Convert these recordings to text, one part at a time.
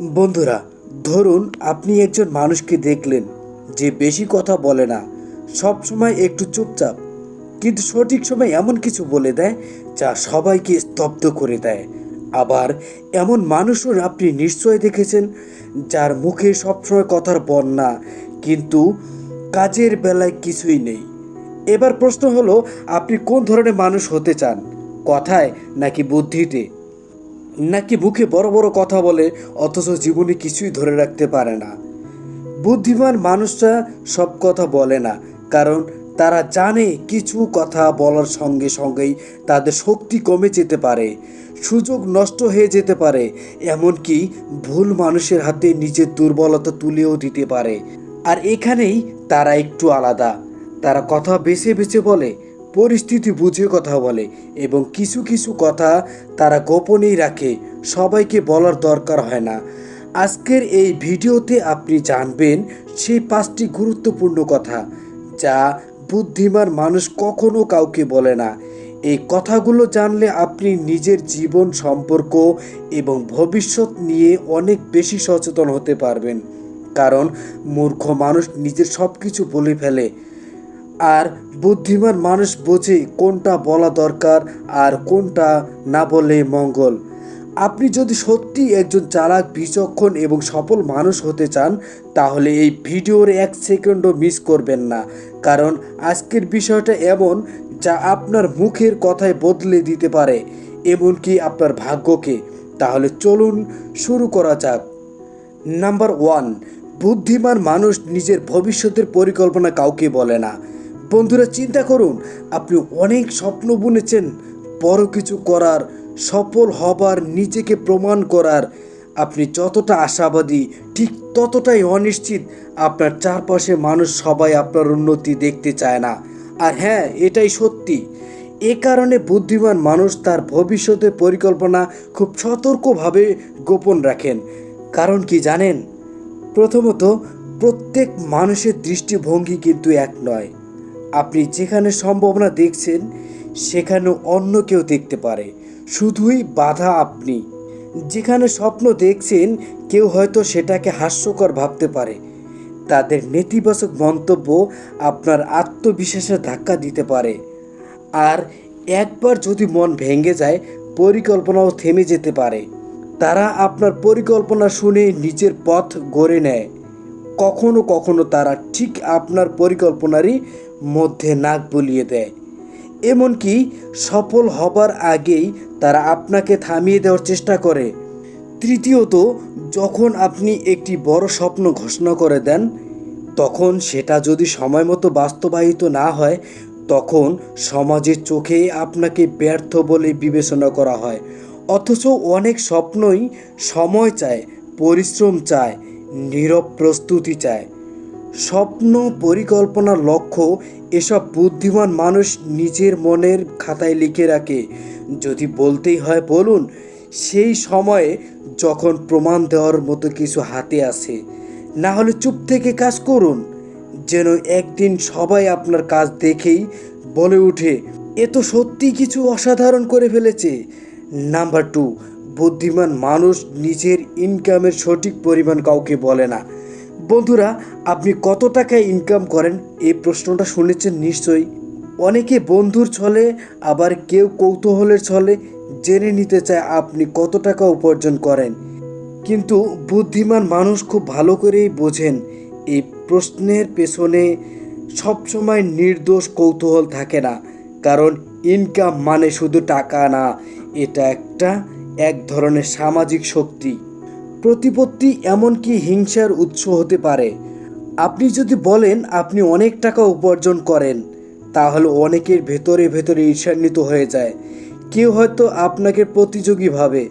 বন্ধুরা, ধরুন আপনি একজন মানুষকে দেখলেন যে বেশি কথা বলে না, সব সময় একটু চুপচাপ, কিন্তু সঠিক সময় এমন কিছু বলে দেয় যা সবাইকে স্তব্ধ করে দেয়। আবার এমন মানুষও আপনি নিশ্চয় দেখেছেন যার মুখে সবসময় কথার বন্যা, কিন্তু কাজের বেলায় কিছুই নেই। এবার প্রশ্ন হলো, আপনি কোন ধরনের মানুষ হতে চান, কথায় নাকি বুদ্ধিতে? নাকি মুখে বড় বড় কথা বলে, অথচ জীবনে কিছুই ধরে রাখতে পারে না। বুদ্ধিমান মানুষরা সব কথা বলে না, কারণ তারা জানে কিছু কথা বলার সঙ্গে সঙ্গেই তাদের শক্তি কমে যেতে পারে, সুযোগ নষ্ট হয়ে যেতে পারে, এমনকি ভুল মানুষের হাতে নিজের দুর্বলতা তুলেও দিতে পারে। আর এখানেই তারা একটু আলাদা। তারা কথা বেছে বেছে বলে পরিস্থিতি বুঝে কথা বলে এবং কিছু কিছু কথা তারা গোপনেই রাখে। সবাইকে বলার দরকার হয় না। আজকের এই ভিডিওতে আপনি জানবেন সেই পাঁচটি গুরুত্বপূর্ণ কথা, যা বুদ্ধিমান মানুষ কখনো কাউকে বলে না। এই কথাগুলো জানলে আপনি নিজের জীবন সম্পর্ক এবং ভবিষ্যৎ নিয়ে অনেক বেশি সচেতন হতে পারবেন। কারণ মূর্খ মানুষ নিজের সব কিছু বলে ফেলে। আর বুদ্ধিমান মানুষ বোঝে কোনটা বলা দরকার আর কোনটা না বলে মঙ্গল। আপনি যদি সত্যি একজন চালাক, বিচক্ষণ এবং সফল মানুষ হতে চান, তাহলে এই ভিডিওর এক সেকেন্ডও মিস করবেন না। কারণ আজকের বিষয়টা এমন যা আপনার মুখের কথায় বদলে দিতে পারে, এমনকি আপনার ভাগ্যকে। তাহলে চলুন শুরু করা যাক। নাম্বার ওয়ান, বুদ্ধিমান মানুষ নিজের ভবিষ্যতের পরিকল্পনা কাউকে বলে না। বন্ধুরা চিন্তা করুন, আপনি অনেক স্বপ্ন বুনেছেন, বড় কিছু করার, সফল হবার, নিজেকে প্রমাণ করার। আপনি যতটা আশাবাদী, ঠিক ততটাই অনিশ্চিত, আপনার চারপাশে মানুষ সবাই আপনার উন্নতি দেখতে চায় না। আর হ্যাঁ এটাই সত্যি। এ কারণে বুদ্ধিমান মানুষ তার ভবিষ্যতের পরিকল্পনা খুব সতর্কভাবে গোপন রাখেন। কারণ কি জানেন? প্রথমত, প্রত্যেক মানুষের দৃষ্টিভঙ্গি কিন্তু এক নয়। আপনি যেখানে সম্ভাবনা দেখছেন সেখানে অন্য কেউ দেখতে পারে। শুধুই বাধা আপনি। যেখানে স্বপ্ন দেখছেন, কেউ হয়তো সেটাকে হাস্যকর ভাবতে পারে। তাদের নেতিবাচক মন্তব্য আপনার আত্মবিশ্বাসে ধাক্কা দিতে পারে। আর একবার যদি মন ভেঙে যায়, পরিকল্পনাও থেমে যেতে পারে। তারা আপনার পরিকল্পনা শুনে নিজের পথ গড়ে নেয়। কখনো কখনো তারা ঠিক আপনার পরিকল্পনারই মধ্যে নাক বুলিয়ে দেয়। এমনকি সফল হবার আগেই তারা আপনাকে থামিয়ে দেওয়ার চেষ্টা করে। তৃতীয়ত, যখন আপনি একটি বড় স্বপ্ন ঘোষণা করে দেন, তখন সেটা যদি সময় মতো বাস্তবায়িত না হয়, তখন সমাজের চোখে আপনাকে ব্যর্থ বলে বিবেচনা করা হয়। অথচ অনেক স্বপ্নই সময় চায়, পরিশ্রম চায়, নীরব প্রস্তুতি চায়। স্বপ্ন, পরিকল্পনা, লক্ষ্য এসব বুদ্ধিমান মানুষ নিজের মনের খাতায় লিখে রাখে। যদি বলতেই হয় বলুন, সেই সময়ে যখন প্রমাণ দেওয়ার মতো কিছু হাতে আসে, না হলে চুপ থেকে কাজ করুন। যেন একদিন সবাই আপনার কাজ দেখেই বলে উঠে এ তো সত্যি কিছু অসাধারণ করে ফেলেছে। নাম্বার টু, বুদ্ধিমান মানুষ নিজের ইনকামের সঠিক পরিমাণ কাউকে বলে না। বন্ধুরা, আপনি কত টাকা ইনকাম করেন? এই প্রশ্নটা শুনেছেন নিশ্চয়ই। অনেকে বন্ধুর ছলে, আবার কেউ কৌতূহলের ছলে জেনে নিতে চায় আপনি কত টাকা উপার্জন করেন। কিন্তু বুদ্ধিমান মানুষ খুব ভালো করেই বোঝেন, এই প্রশ্নের পেছনে সবসময় নির্দোষ কৌতূহল থাকে না। কারণ ইনকাম মানে শুধু টাকা না, এটা একটা এক ধরনের সামাজিক শক্তি। প্রতিপত্তি এমনকি হিংসার উৎস হতে পারে। আপনি যদি বলেন আপনি অনেক টাকা উপার্জন করেন, তাহলে অনেকের ভেতরে ভেতরে ঈর্ষান্বিত হয়ে যায়। কেউ হয়তো আপনাকে প্রতিযোগী ভাবে,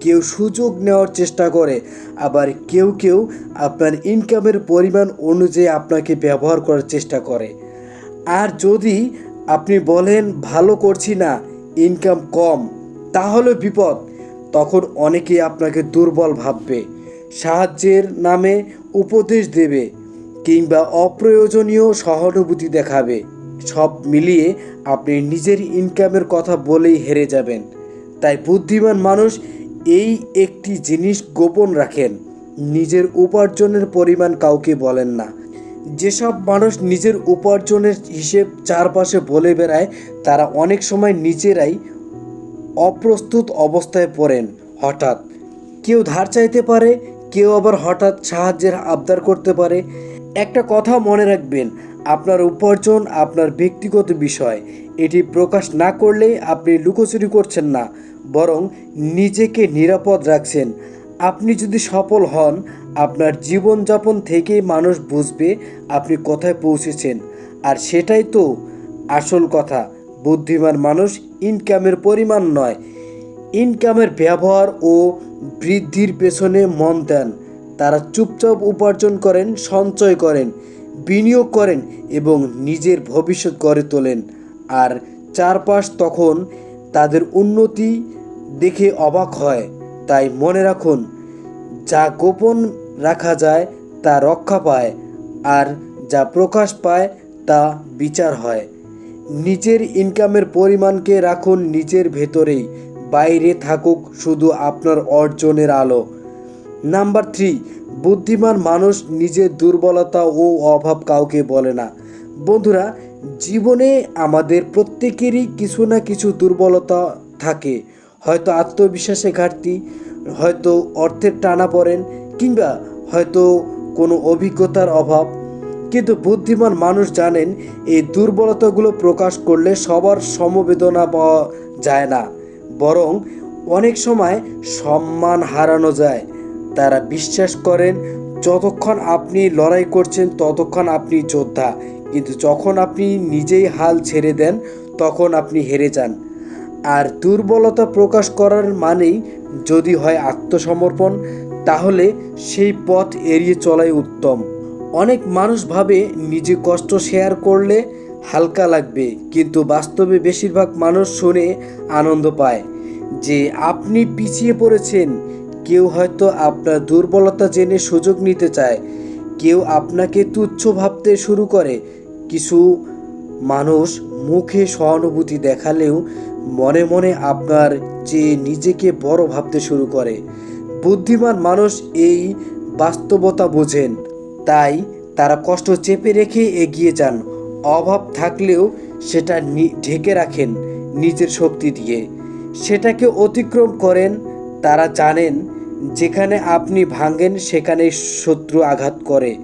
কেউ সুযোগ নেওয়ার চেষ্টা করে, আবার কেউ কেউ আপনার ইনকামের পরিমাণ অনুযায়ী আপনাকে ব্যবহার করার চেষ্টা করে। আর যদি আপনি বলেন, ভালো করছি না ইনকাম কম, তাহলে বিপদ। তখন অনেকেই আপনাকে দুর্বল ভাববে, সাহায্যের নামে উপদেশ দেবে কিংবা অপ্রয়োজনীয় সহানুভূতি দেখাবে। সব মিলিয়ে আপনি নিজের ইনকামের কথা বলেই হেরে যাবেন। তাই বুদ্ধিমান মানুষ এই একটি জিনিস গোপন রাখেন, নিজের উপার্জনের পরিমাণ কাউকে বলেন না। যেসব মানুষ নিজের উপার্জনের হিসেব চারপাশে বলে বেড়ায়, তারা অনেক সময় নিজেরাই অপ্রস্তুত অবস্থায় পড়েন। হঠাৎ কেউ ধার চাইতে পারে, কেউ আবার হঠাৎ সাহায্যের আবদার করতে পারে। একটা কথা মনে রাখবেন, আপনার উপার্জন আপনার ব্যক্তিগত বিষয়। এটি প্রকাশ না করলে আপনি লুকোচুরি করছেন না, বরং নিজেকে নিরাপদ রাখছেন। আপনি যদি সফল হন, আপনার জীবনযাপন থেকেই মানুষ বুঝবে আপনি কোথায় পৌঁছেছেন। আর সেটাই তো আসল কথা। বুদ্ধিমান মানুষ ইনকামের পরিমাণ নয়। ইনকামের ব্যবহার ও বৃদ্ধির পেছনে মন দেন। তারা চুপচাপ উপার্জন করেন, সঞ্চয় করেন, বিনিয়োগ করেন এবং নিজের ভবিষ্যৎ গড়ে তোলেন। আর চারপাশ তখন তাদের উন্নতি দেখে অবাক হয়। তাই মনে রাখুন, যা গোপন রাখা যায়, তা রক্ষা পায়। আর যা প্রকাশ পায়, তা বিচার হয়। নিজের ইনকামের পরিমাণকে রাখুন নিজের ভেতরেই। বাইরে থাকুক শুধু আপনার অর্জনের আলো। নাম্বার থ্রি বুদ্ধিমান মানুষ নিজের দুর্বলতা ও অভাব কাউকে বলে না। বন্ধুরা, জীবনে আমাদের প্রত্যেকেরই কিছু না কিছু দুর্বলতা থাকে। হয়তো আত্মবিশ্বাসে ঘাটতি, হয়তো অর্থের টানা পড়েন কিংবা হয়তো কোনো অভিজ্ঞতার অভাব কিন্তু বুদ্ধিমান মানুষ জানেন, এই দুর্বলতাগুলো প্রকাশ করলে সবার সমবেদনা পাওয়া যায় না। বরং অনেক সময় সম্মান হারানো যায়। তারা বিশ্বাস করেন, যতক্ষণ আপনি লড়াই করছেন, ততক্ষণ আপনি যোদ্ধা। কিন্তু যখন আপনি নিজেই হাল ছেড়ে দেন, তখন আপনি হেরে যান। আর দুর্বলতা প্রকাশ করার মানেই যদি হয় আত্মসমর্পণ, তাহলে সেই পথ এড়িয়ে চলাই উত্তম। অনেক মানুষ ভাবে নিজে কষ্ট শেয়ার করলে হালকা লাগবে, কিন্তু বাস্তবে বেশিরভাগ মানুষ শুনে আনন্দ পায় যে আপনি পিছিয়ে পড়েছেন। কেউ হয়তো আপনার দুর্বলতা জেনে সুযোগ নিতে চায়, কেউ আপনাকে তুচ্ছ ভাবতে শুরু করে। কিছু মানুষ মুখে সহানুভূতি দেখালেও মনে মনে আপনার যে নিজেকে বড় ভাবতে শুরু করে। বুদ্ধিমান মানুষ এই বাস্তবতা বোঝেন। তাই তারা কষ্ট চেপে রেখে এগিয়ে যান। অভাব থাকলেও সেটা ঢেকে রাখেন নিজের শক্তি দিয়ে। সেটাকে অতিক্রম করেন, তারা জানেন যেখানে আপনি ভাঙেন সেখানে শত্রু আঘাত করে।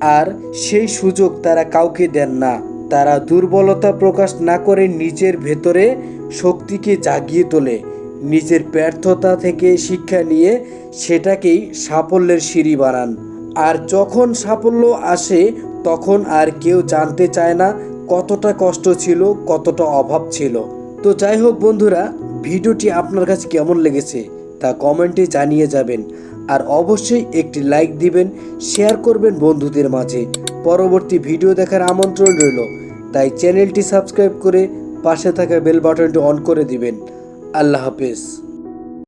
আর সেই সুযোগ তারা কাউকে দেন না। তারা দুর্বলতা প্রকাশ না করে নিজের ভেতরে শক্তিকে জাগিয়ে তোলে। নিজের ব্যর্থতা থেকে শিক্ষা নিয়ে সেটাকেই সাফল্যের সিঁড়ি বানান। আর যখন সাফল্য আসে, তখন আর কেউ জানতে চায় না কতটা কষ্ট ছিল, কতটা অভাব ছিল। তো যাই হোক বন্ধুরা, ভিডিওটি আপনার কাছে কেমন লেগেছে তা কমেন্টে জানিয়ে যাবেন। আর অবশ্যই একটি লাইক দিবেন, শেয়ার করবেন বন্ধুদের মাঝে। পরবর্তী ভিডিও দেখার আমন্ত্রণ রইল, তাই চ্যানেলটি সাবস্ক্রাইব করে পাশে থাকা বেল বাটনটি অন করে দিবেন। আল্লাহ হাফেজ।